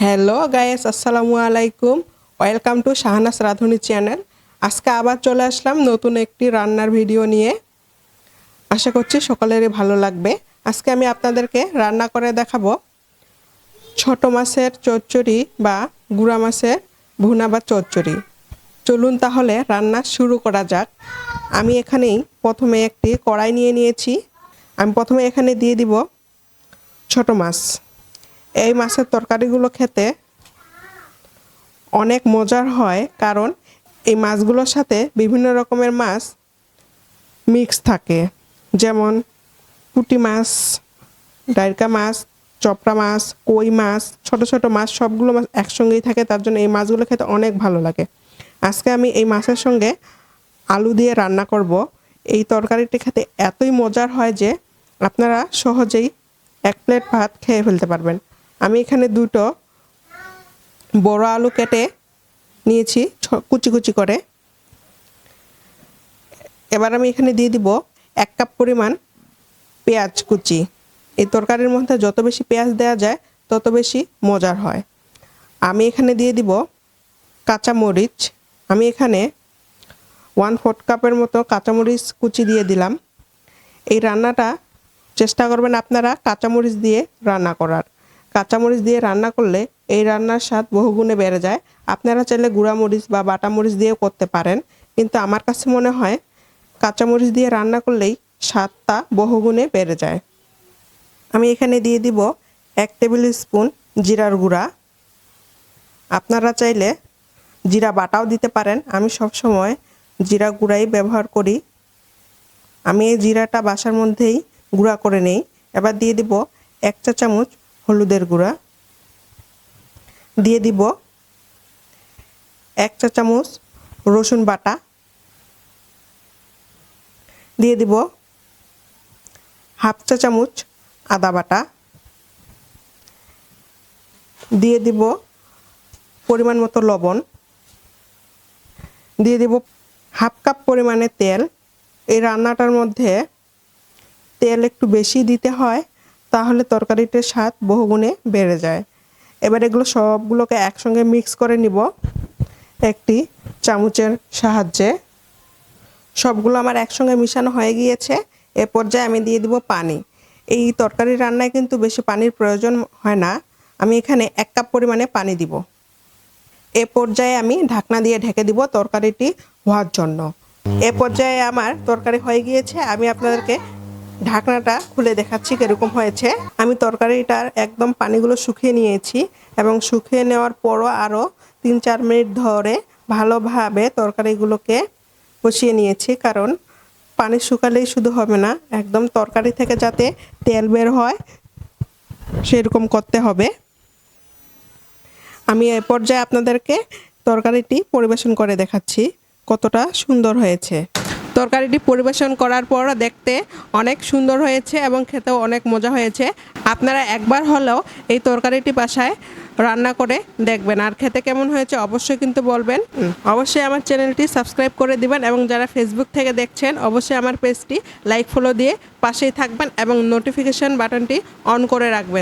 Hello guys আসসালামু আলাইকুম welcome to Shahanas Radhuni channel আজকে আবার চলে আসলাম নতুন একটি রান্নার ভিডিও নিয়ে আশা করছি সকলেরই ভালো লাগবে আজকে আমি আপনাদেরকে রান্না করে দেখাবো ছোট মাছের চচ্চড়ি বা গুঁড়া মাছের ভুনা বা চচ্চড়ি চলুন তাহলে রান্না শুরু করা যাক আমি এখানেই প্রথমে একটি কড়াই নিয়ে নিয়েছি আমি প্রথমে এখানে দিয়ে দিব ছোট মাছ এই মাছের তরকারিগুলো খেতে অনেক মজার হয়, কারণ এই মাছগুলোর সাথে বিভিন্ন রকমের মাছ মিক্স থাকে। যেমন পুঁটি মাছ ডাইরকা মাছ, চপড়া মাছ, কই মাছ, ছোট ছোট মাছ, সবগুলো মাছ একসঙ্গেই থাকে, তার জন্য এই মাছগুলো খেতে অনেক ভালো লাগে। আজকে আমি এই মাছের সঙ্গে আলু দিয়ে রান্না করব। এই তরকারিটি খেতে এতই মজার হয় যে আপনারা সহজেই এক প্লেট ভাত খেয়ে ফেলতে পারবেন। আমি এখানে দুটো বড় আলু কেটে নিয়েছি কুচি কুচি করে। এবার আমি এখানে দিয়ে দিব এক কাপ পরিমাণ পেঁয়াজ কুচি। এই তরকারির মধ্যে যত বেশি পেঁয়াজ দেওয়া যায়, তত বেশি মজার হয়। আমি এখানে দিয়ে দিব কাঁচা মরিচ আমি এখানে ওয়ান ফোর্থ কাপের মতো কাঁচামরিচ কুচি দিয়ে দিলাম। এই রান্নাটা, চেষ্টা করবেন আপনারা কাঁচামরিচ দিয়ে রান্না করার। কাঁচামরিচ দিয়ে রান্না করলে এই রান্নার স্বাদ বহুগুণে বেড়ে যায়। আপনারা চাইলে গুঁড়ামরিচ বা বাটামরিচ দিয়েও করতে পারেন। কিন্তু আমার কাছে মনে হয় কাঁচামরিচ দিয়ে রান্না করলেই স্বাদটা বহুগুণে বেড়ে যায়। আমি এখানে দিয়ে দিব এক টেবিল স্পুন জিরার গুঁড়া। আপনারা চাইলে জিরা বাটাও দিতে পারেন। আমি সবসময় জিরা গুঁড়াই ব্যবহার করি। আমি এই জিরাটা বাসার মধ্যেই গুঁড়া করে নেই। এবার দিয়ে দিব এক চা চামচ হলুদের গুঁড়া। দিয়ে দিব এক চা চামচ রসুন বাটা। দিয়ে দিব হাফ চা চামচ আদা বাটা। দিয়ে দিব পরিমাণ মতো লবণ। দিয়ে দিব হাফ কাপ পরিমাণে তেল। এই রান্নাটার মধ্যে তেল একটু বেশি দিতে হয়। তাহলে তরকারিটির স্বাদ বহুগুণে বেড়ে যায়। এবার এগুলো সবগুলোকে একসঙ্গে মিক্স করে নিব। একটি চামচের সাহায্যে। সবগুলো আমার একসঙ্গে মিশানো হয়ে গিয়েছে। এ পর্যায়ে আমি দিয়ে দিব পানি। এই তরকারি রান্নায় কিন্তু বেশি পানির প্রয়োজন হয় না। আমি এখানে এক কাপ পরিমাণে পানি দিব। এ পর্যায়ে আমি ঢাকনা দিয়ে ঢেকে দিব তরকারিটি হওয়ার জন্য। এ পর্যায়ে আমার তরকারি হয়ে গিয়েছে। আমি আপনাদেরকে ঢাকনাটা খুলে দেখাচ্ছি কীরকম হয়েছে। আমি তরকারিটার একদম পানিগুলো শুকিয়ে নিয়েছি এবং শুকিয়ে নেওয়ার পরও আরও তিন চার মিনিট ধরে ভালোভাবে তরকারিগুলোকে কষিয়ে নিয়েছি, কারণ পানি শুকালেই শুধু হবে না, একদম তরকারি থেকে যাতে তেল বের হয় সেরকম করতে হবে। আমি এ পর্যায়ে আপনাদেরকে তরকারিটি পরিবেশন করে দেখাচ্ছি কতটা সুন্দর হয়েছে। তরকারিটি পরিবেশন করার পর দেখতে অনেক সুন্দর হয়েছে এবং খেতেও অনেক মজা হয়েছে। আপনারা একবার হলেও এই তরকারিটি বাসায় রান্না করে দেখবেন। আর খেতে কেমন হয়েছে অবশ্যই কিন্তু বলবেন। অবশ্যই আমার চ্যানেলটি সাবস্ক্রাইব করে দিবেন এবং যারা ফেসবুক থেকে দেখছেন, অবশ্যই আমার পেজটি লাইক, ফলো দিয়ে পাশেই থাকবেন এবং নোটিফিকেশন বাটনটি অন করে রাখবেন।